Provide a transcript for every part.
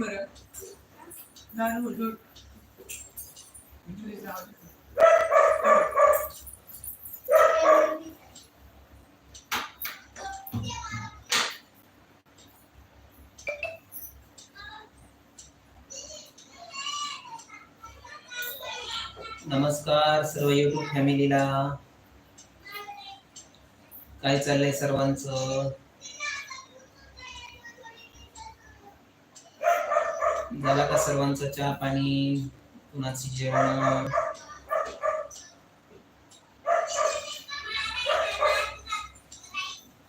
बरं झालं हुजूर. नमस्कार सर्व युट्यूब फॅमिलीला काय चाललंय सर्वांचं सर्वांचं चहा पाणी कुणाची जेवण?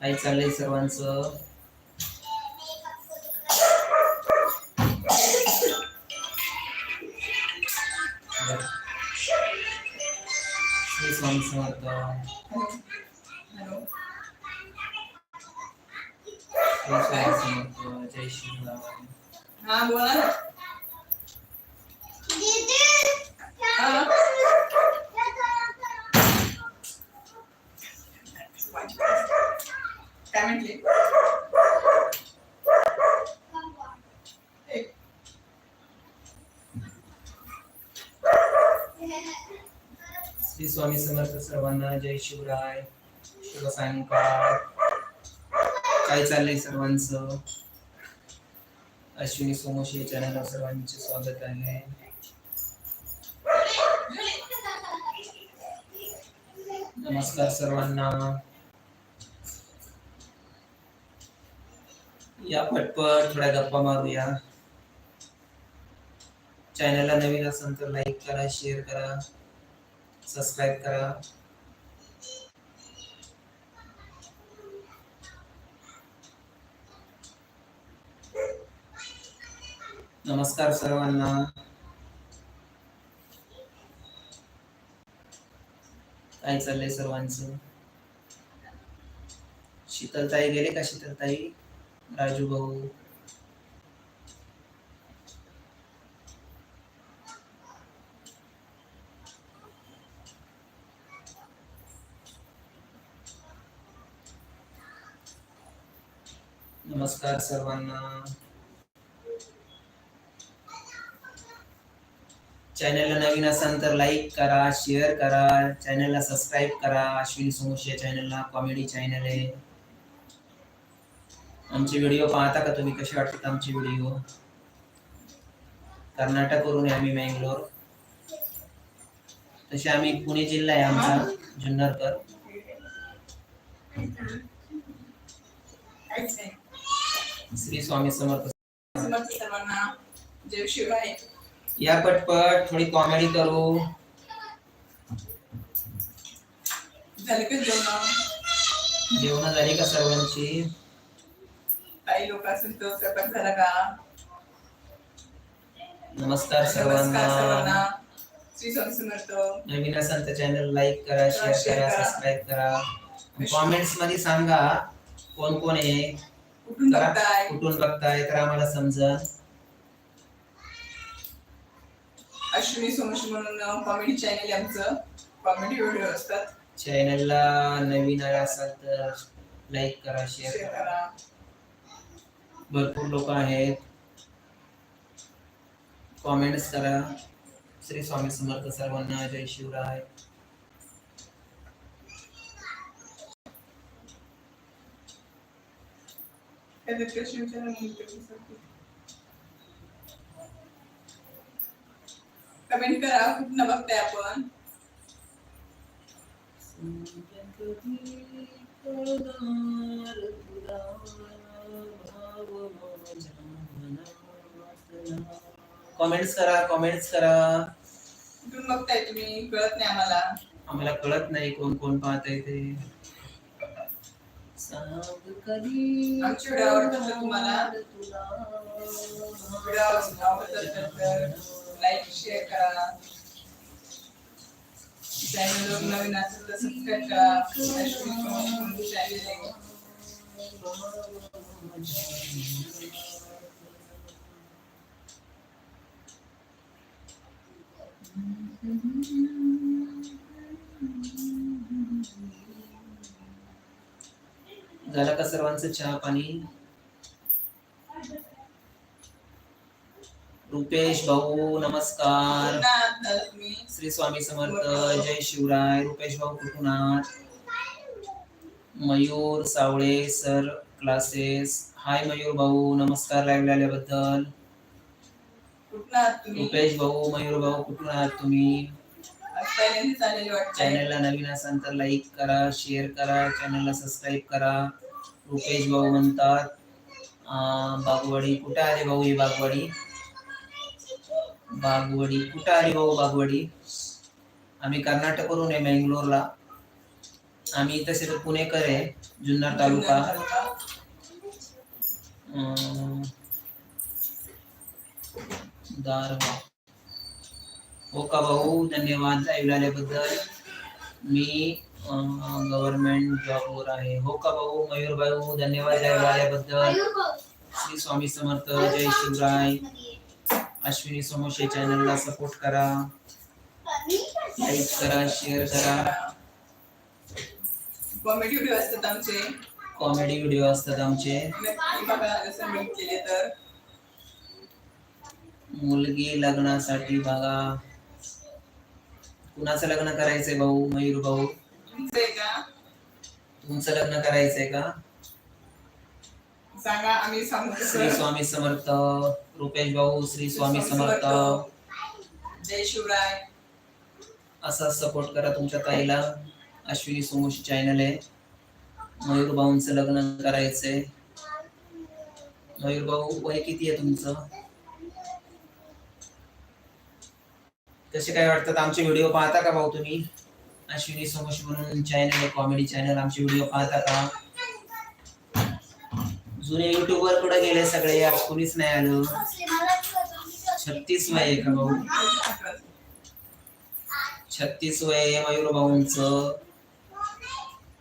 काय चाललंय सर्वांचं? बरं. श्री स्वामी समर्थ काय म्हटले? श्री स्वामी समर्थ सर्वांना जय शिवराय. शुभ सायंकाळ. काय चाललंय सर्वांचं? अश्विनी सोमोशी या चॅनलवर सर्वांचे स्वागत आहे. नमस्कार सर्वांना. या थोड्या गप्पा मारूया. चॅनलला नवीन असेल तर लाईक करा शेअर करा सबस्क्राईब करा. नमस्कार सर्वांना. काय चाललंय सर्वांचं? शीतलताई गेले का शीतलताई? राजू भाऊ नमस्कार सर्वांना। चॅनलला नवीन असाल तर लाईक करा, शेअर करा, चॅनलला सबस्क्राईब करा. अश्विन सोमोश या चॅनलला कॉमेडी चॅनल आहे. आमचे व्हिडिओ पाहता का तुम्ही? कसे वाटतात आमचे व्हिडिओ कर्नाटकवरून आहे आम्ही मँगलोर. तसे आम्ही पुणे जिल्हा आहे आमचा जुन्नरकर. श्री स्वामी समर्थ. या पटपट थोडी कॉमेडी करू. जेवण झाली का सर्वांची? काही लोक असेल तर स्वयंपाक झाला का? नमस्कार नमस्कार सर्वांना. सर्वांना. श्री स्वामी समर्थ. नवीन असाल तर चॅनल लाईक करा शेअर share करा करा. सबस्क्राईब करा. कॉमेंट्समध्ये सांगा कोण कोण आहे. कुठून करा. बघताय? कुठून बघताय? तर आम्हाला समजा अश्विनी सोमशी म्हणून कॉमेडी चॅनल आहे आमचं. कॉमेडी व्हिडिओ असतात. चॅनलला नवीन आला असाल तर लाईक करा शेअर शेअर करा. करा. भरपूर लोक आहेत. कॉमेंट्स करा. श्री स्वामी समर्थ सर्वांना जय शिवराय. कमेंट करा. कुठनं बघताय आपण. कॉमेंट्स करा कॉमेंट्स करा. कुठून बघताय तुम्ही कळत नाही आम्हाला. आम्हाला कळत नाही कोण कोण पाहतंय ते. आमचे व्हिडिओ तुम्हाला? व्हिडिओ तर लाईक शेअर करा. चॅनल नवीन असेल तर सबस्क्राईब करा. अश्विनी सोमशी म्हणून चॅनल आहे. झालं का सर्वांचं चहा पाणी? रुपेश भाऊ नमस्कार. श्री स्वामी समर्थ जय शिवराय. रुपेश भाऊ कुठून Mayur Sawale sir. Classes hi Mayur भाऊ. नमस्कार लाईव्ह आल्याबद्दल. रुपेश भाऊ मयूर भाऊ कुठून आहात तुम्ही? चॅनलला नवीन असाल तर लाईक करा शेअर करा चॅनलला सबस्क्राईब करा. रुपेश भाऊ म्हणतात बागवाडी कुठे आले भाऊ ही बागवाडी? बागवडी कुठे आली भाऊ बागवडी? आम्ही कर्नाटकवरून आहे बेंगलोरला आम्ही तसे तर पुणेकर आहे जुन्नर तालुका. हो भाऊ धन्यवाद लाईव्ह आल्याबद्दल मी गव्हर्नमेंट जॉबवर आहे हो का भाऊ मयूर भाऊ धन्यवाद लाईव्ह श्री स्वामी समर्थ, जय शिवराय। अश्विनी समोसे चॅनलला सपोर्ट करा। लाईक करा शेअर करा। कॉमेडी व्हिडिओ असतात आमचे. कॉमेडी व्हिडिओ असतात आमचे. नक्की बघा जसं मी केले तर. मुलगी लग्नासाठी बघा. कुणाचं लग्न करायचंय भाऊ? मयूर भाऊ. तुमचं आहे का? तुमचं लग्न करायचंय का? सांगा आम्ही सांगू श्री. स्वामी समर्थ रुपेश भाऊ श्री स्वामी समर्थ. जय शिवराय. असा सपोर्ट करा तुमच्या ताईला. अश्विनी सोमोशी चॅनल आहे. मयूर भाऊंचं लग्न करायचंय. मयूर भाऊ वय किती आहे तुमचं? कसे काय वाटतात आमचे व्हिडिओ पाहता का भाऊ तुम्ही? अश्विनी सोमोशी म्हणून चॅनल आहे कॉमेडी चॅनल आमचे व्हिडिओ पाहता का? जुने युट्यूबवर कुठे गेले सगळे? आज कोणीच नाही आलं. छत्तीस वय आहे का भाऊ? छत्तीस वय आहे मयूर भाऊंच.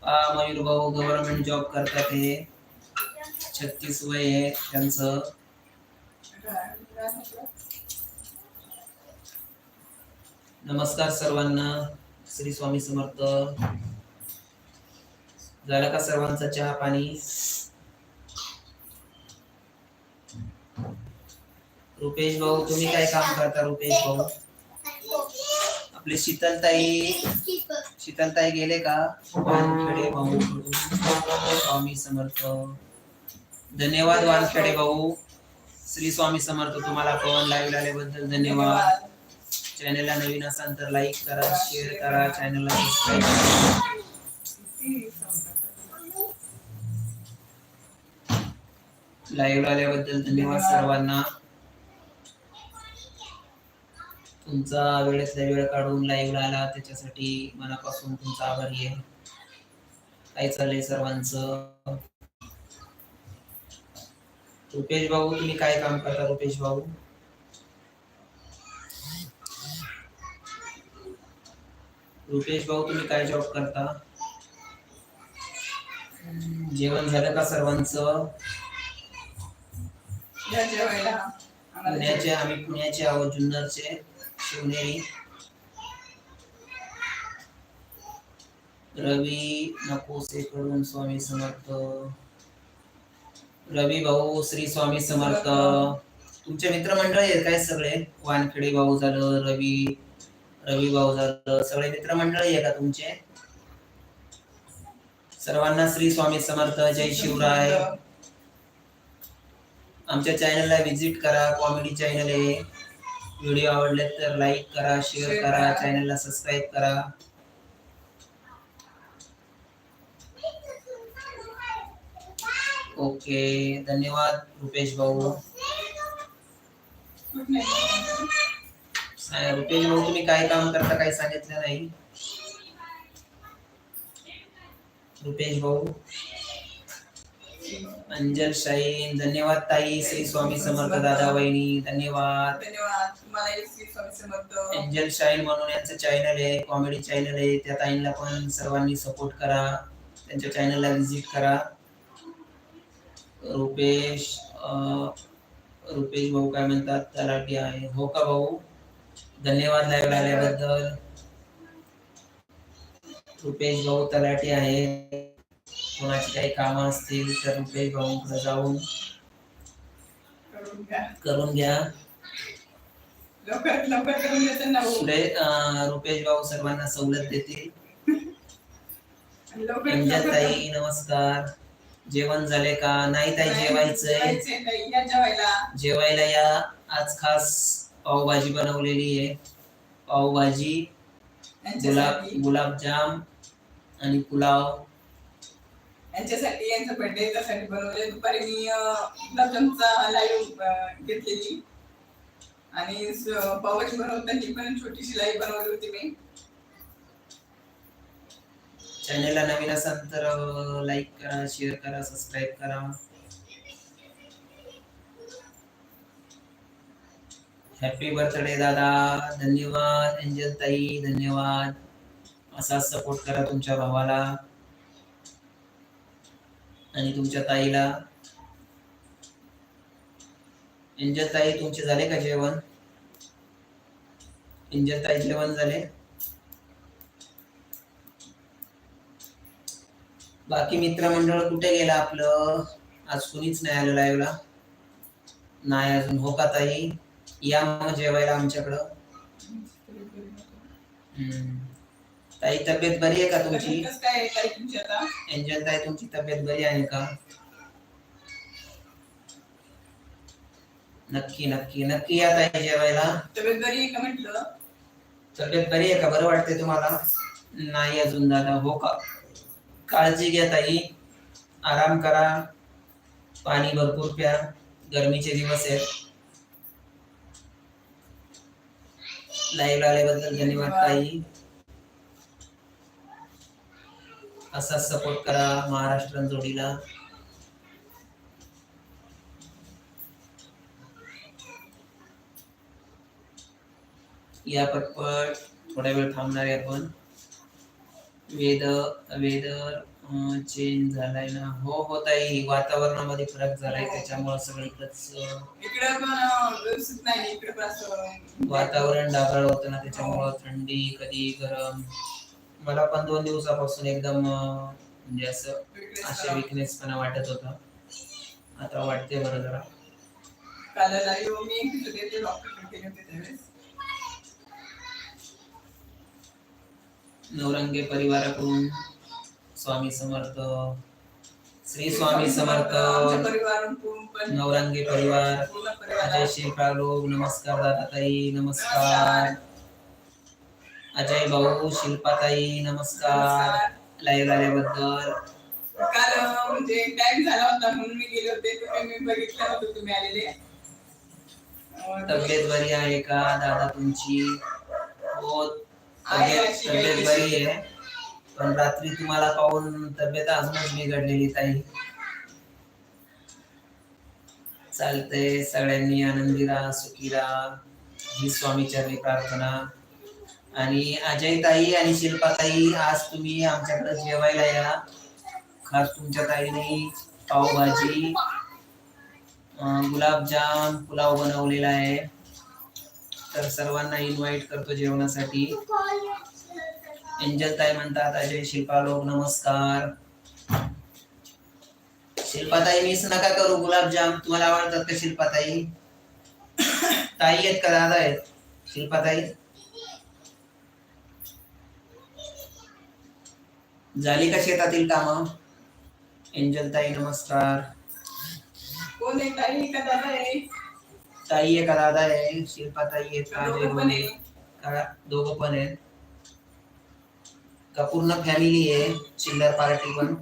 मयूर भाऊ गव्हर्नमेंट जॉब करतात हे. छत्तीस वय आहे त्यांचं. नमस्कार सर्वांना. श्री स्वामी समर्थ. झाला का सर्वांचा चहा पाणी? रुपेश भाऊ तुम्ही काय काम करता रुपेश भाऊ? आपले शीतलताई शीतलताई गेले का? वानखेडे भाऊ. स्वामी समर्थ. धन्यवाद वानखेडे भाऊ. श्री स्वामी समर्थ तुम्हाला पवन लाईव्ह आल्याबद्दल धन्यवाद. चॅनलला नवीन असाल तर लाईक करा शेअर करा चॅनलला सबस्क्राईब करा. लाईव्ह आल्याबद्दल धन्यवाद सर्वांना. तुमचा वेळेतला वेळ काढून लाईव्ह आला त्याच्यासाठी मनापासून तुमचा आभारी आहे. काय चाललंय सर्वांचं? रुपेश भाऊ तुम्ही काय काम करता रुपेश भाऊ? रुपेश भाऊ तुम्ही काय जॉब करता? जेवण झालं का सर्वांचं? पुण्याचे आम्ही पुण्याचे आहोत जुन्नरचे. शिवनेरी. रवी नकोसे कडून स्वामी समर्थ. रवी भाऊ श्री स्वामी समर्थ. तुमचे मित्रमंडळी आहेत काय सगळे? वानखेडे भाऊ झालं रवी रवी भाऊ झालं. सगळे मित्रमंडळ आहे का तुमचे? सर्वांना श्री स्वामी समर्थ. जय शिवराय. आमच्या चॅनलला व्हिजिट करा. कॉमेडी चॅनल आहे. व्हिडिओ आवडले तर लाईक करा शेअर करा. चॅनलला सबस्क्राईब करा. ओके धन्यवाद रुपेश भाऊ. रुपेश भाऊ तुम्ही काय काम करता काय सांगितलं नाही? रुपेश भाऊ. अंजल शाहीन धन्यवाद ताई श्री स्वामी समर्थ दादा वहिनी धन्यवाद. धन्यवाद. तुम्हाला एंजल शाईन म्हणून यांचं चॅनल आहे कॉमेडी चॅनल आहे. त्या ताईंना पण सर्वांनी सपोर्ट करा. त्यांच्या चॅनलला व्हिजिट करा. रुपेश रुपेश भाऊ काय म्हणतात? तलाठी आहे. हो का भाऊ? धन्यवाद लाईव्ह आल्याबद्दल. रुपेश भाऊ तलाठी आहे. कोणाची काही कामं असतील तर रुपेश भाऊंकडे जाऊन करून घ्या. लवकर लवकर करून देतात ना भाऊ. पुढे अं, रुपेश भाऊ सर्वांना सवलत देतील आणि लवकर ताई नमस्कार. जेवण झाले का? नाही ताई जेवायचंय. जेवायचंय ताई. या जेवायला. जेवायला या. आज खास पावभाजी बनवलेली आहे. पावभाजी गुलाब यांच्यासाठी गुलाबजाम आणि पुलाव. यांच्यासाठी यांचा बर्थडे त्यासाठी बनवले दुपारी मी गुलाबजामचा लाईव्ह घेतलेली. आणि स- पावभाजी बनवताना पण छोटीशी लाईव्ह बनवली होती मी. चॅनलला नवीन असाल तर लाईक करा शेअर करा सबस्क्राईब करा. हॅपी बर्थडे दादा. धन्यवाद एंजल ताई धन्यवाद. असा सपोर्ट करा तुमच्या भावाला आणि तुमच्या ताईला. एंजल ताई तुमचे झाले का जेवण? एंजल ताई जेवण झाले? बाकी मित्रमंडळ कुठे गेलं आपलं? आज कुणीच नाही आलं लाईव्हला नाही अजून. हो का ताई? या मग जेवायला आमच्याकडं. हम्म. ताई तब्येत बरी आहे का तुमची? एंजल ताई तुमची तब्येत बरी आहे का? नक्की नक्की नक्की या ताई जेवायला. तब्येत बरी आहे का म्हटलं? तब्येत बरी आहे का? बरं वाटते तुम्हाला? नाही अजून दादा हो का? काळजी घ्या ताई. आराम करा. पाणी भरपूर प्या. गरमीचे दिवस आहेत. लाईव्ह आल्याबद्दल धन्यवाद ताई. असाच सपोर्ट करा महाराष्ट्र जोडीला. या पटपट थोडा वेळ थांबणार आहे आपण. वेद वेदर चेंज झालाय ना. हो हो ताई. वातावरणामध्ये फरक झालाय त्याच्यामुळे सगळीकडच वातावरण ढगाळ होतं ना त्याच्यामुळं थंडी कधी गरम. मला पण दोन दिवसापासून एकदम म्हणजे असं असे. विकनेस पण वाटत होता. आता वाटते बरं जरा. काल मी नवरंगे परिवाराकडून स्वामी समर्थ श्री स्वामी समर्थ नवरंगे परिवार अजय शिल्पालोक नमस्कार दादाताई नमस्कार. अजय भाऊ शिल्पाताई नमस्कार. लाईव्ह आल्याबद्दल काल म्हणजे टाइम झाला होता म्हणून मी गेले होते तुम्ही मी बघितलं होतं तुम्ही आलेले. तब्येत बरी आहे का दादा तुमची? हो तब्येत तब्येत बरी आहे. पण रात्री तुम्हाला पाहून तब्येत अजूनच बिघडलेली ताई. चालतंय. सगळ्यांनी आनंदी राहा सुखी राहा. ही स्वामीचरणी प्रार्थना. आणि अजय ताई आणि शिल्पा ताई आज तुम्ही आमच्याकडे जेवायला या. खास तुमच्या ताईने पावभाजी गुलाबजाम पुलाव बनवलेला आहे. तर सर्वांना इन्व्हाइट करतो जेवणासाठी. एंजल ताई म्हणतात अजय शिल्पा लोक नमस्कार. शिल्पाताई मिस नका करू गुलाबजाम. तुम्हाला आवडतात का शिल्पाताई? ताई आहेत का? दादा आहेत? शिल्पाताई? झाली का शेतातील काम? एंजल ताई नमस्कार. कोण आहे ताई? का दादा आहे? ताई आहे का दादा आहे शिल्पाताई आहेत का अजय दोघं पण आहेत का पूर्ण फॅमिली आहे चिल्लर पार्टी पण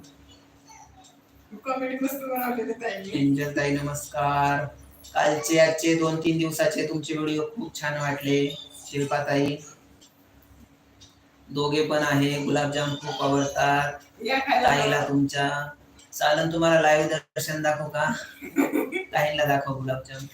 ताई। एंजल ताई नमस्कार। कालचे आजचे दोन तीन दिवसाचे तुमचे व्हिडिओ खूप छान वाटले शिल्पा ताई। दोघे पण आहे गुलाबजाम खूप आवडतात ताईला तुमच्या। चालन तुम्हाला लाईव्ह दर्शन दाखवू का? ताईला दाखव गुलाबजाम.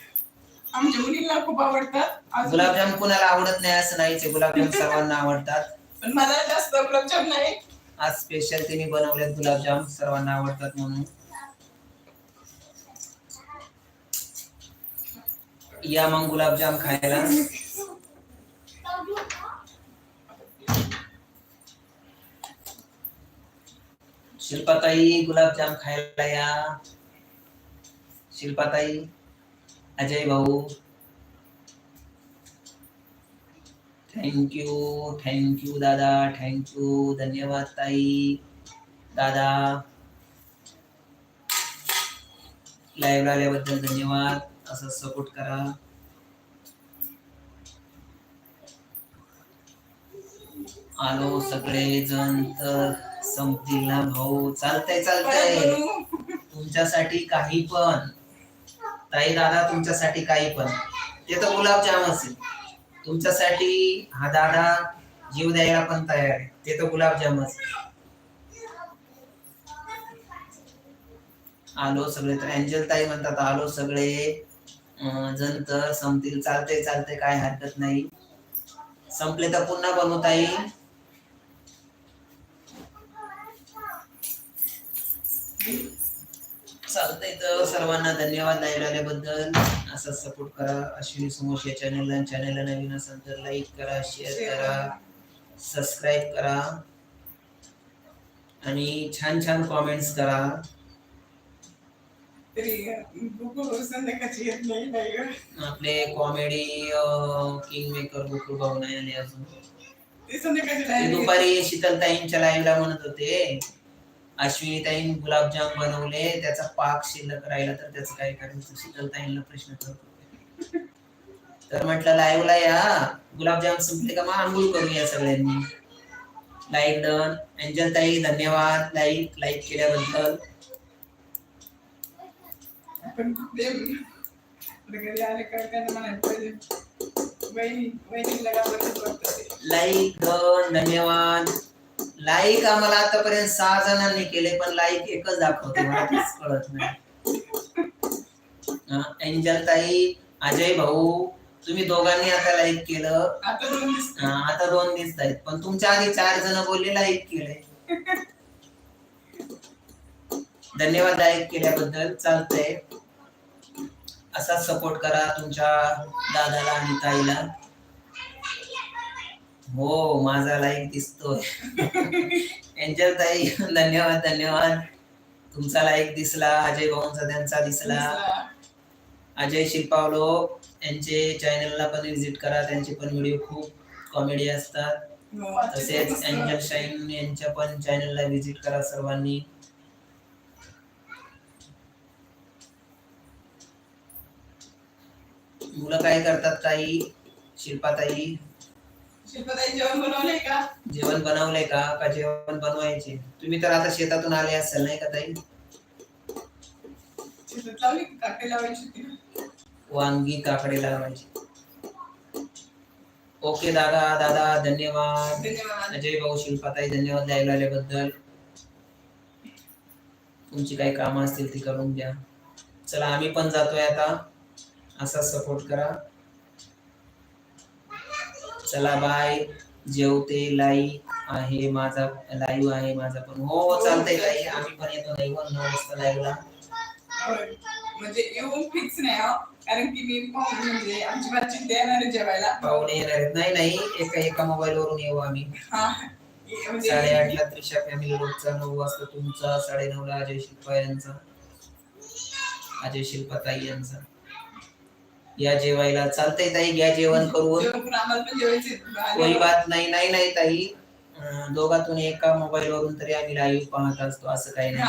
आमच्या मुलींना खूप आवडतात. अजून- गुलाबजाम कुणाला आवडत नाही असं नाहीच आहे. गुलाबजाम सर्वांना आवडतात. पण मला जास्त गुलाबजाम नाही. आज स्पेशल तिने बनवलेत गुलाबजाम. सर्वांना आवडतात म्हणून. या मग गुलाबजाम खायला. शिल्पाताई गुलाबजाम खायला या. शिल्पाताई. अजय भाऊ. थँक्यू थँक्यू दादा. थँक्यू धन्यवाद ताई. दादा. लाईव्ह आल्याबद्दल धन्यवाद. असं सपोर्ट करा. आलो सगळे जण तर संपतील ना भाऊ. चालतंय चालतंय. तुमच्यासाठी काही पण. ताई दादा तुमच्यासाठी काही पण. ते तर गुलाबजाम असेल. तुमच्यासाठी हा दादा जीव द्यायला पण तयार आहे. ते तर गुलाबजाम असेल. आलो सगळे तर अँजल ताई म्हणतात आलो सगळे. जण तर संपतील. चालते चालते काय हरकत नाही. संपले तर पुन्हा बनवता येईल चालतंय तर सर्वांना धन्यवाद लाईव्ह आल्याबद्दल. असा सपोर्ट करा. अश्विनी समोश या चॅनलला चॅनलला नवीन असेल तर लाईक करा शेअर करा सबस्क्राईब करा. आणि छान छान कॉमेंट्स करा. आपले कॉमेडी किंग मेकर बुकू भाऊ नाही आले अजून. दुपारी शीतलताईंच्या लाईव्हला म्हणत होते. अश्विनी ताईन गुलाबजाम बनवले त्याचा पाक शिल्लक राहिला तर त्याचं काय करायचं शीतलताईंना प्रश्न होते तर म्हटलं लाईव्हला या. गुलाबजाम संपले का मग आंघोळ करूया सगळ्यांनी. लाईक डन एंजल ताई धन्यवाद. लाईक लाईक केल्याबद्दल. घरी आले म्हणायला पाहिजे वहिनी वहिनीला. लाईक डन धन्यवाद. लाईक आम्हाला आतापर्यंत सहा जणांनी केले पण लाईक एकच दाखवते मला तेच कळत नाही. एंजल ताई अजय भाऊ तुम्ही दोघांनी आता लाईक केलं. आता दोन दिवस. आता दोन दिसत आहेत पण तुमच्या आधी चार जण बोलले लाईक केले. धन्यवाद लाईक केल्याबद्दल चालतंय. असा सपोर्ट करा तुमच्या दादाला आणि ताईला. हो माझा लाईक दिसतोय. एंजल ताई धन्यवाद धन्यवाद. तुमचा लाईक दिसला अजय भाऊंचा त्यांचा दिसला. अजय शिल्पावलो यांचे चॅनलला पण विजिट करा त्यांचे पण व्हिडिओ खूप कॉमेडी असतात. हो, तसेच एंजल शाईन यांच्या पण चॅनलला विजिट करा सर्वांनी. मुलं काय करतात ताई? शिल्पाताई शिल्पाताई जेवण बनवलंय का? जेवण बनवलंय का? का जेवण बनवायचे? तुम्ही तर आता शेतातून आले असाल नाही का ताई? शेतात लावली का? काटे लावायची होती वांगी काकडे लावायची. ओके दादा दादा धन्यवाद. धन्यवाद. अजय भाऊ शिल्पाताई धन्यवाद द्यायला आल्याबद्दल. तुमची काही कामं असतील ती करून द्या चला आम्ही पण जातोय आता. असा सपोर्ट करा. चला बाय. जेवते लाईव्ह आहे माझा लाईव्ह आहे माझा पण. हो चालतंय ताई आम्ही पण येतो लाईव्ह नऊ वाजता लाईव्हला. म्हणजे येऊन फिक्स नाही हो. कारण की मी पाहून म्हणजे आमची बाची येणार आहे जेवायला. पाहुणे येणार आहेत. नाही नाही. एका एका मोबाईल वरून येऊ आम्ही. हा. म्हणजे साडेआठला त्रिशा फॅमिली रोडचा नऊ वाजता तुमचा साडेनऊला अजय शिल्पा यांचा. अजय शिल्पा ताई यांचा. या जेवायला. चालतंय ताई घ्या जेवण करून. कोणी बात नाही नाही नाही ताई. दोघातून एका मोबाईल वरून तरी आम्ही लाईव्ह पाहत असतो असं काही नाही.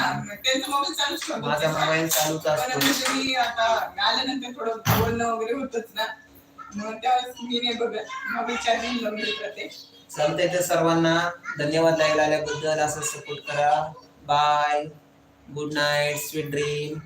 माझा मोबाईल चालूच असतो. वगैरे होतच ना. चालतंय तर सर्वांना धन्यवाद लाईव्ह आल्याबद्दल. असं सपोर्ट करा. Bye good night sweet dream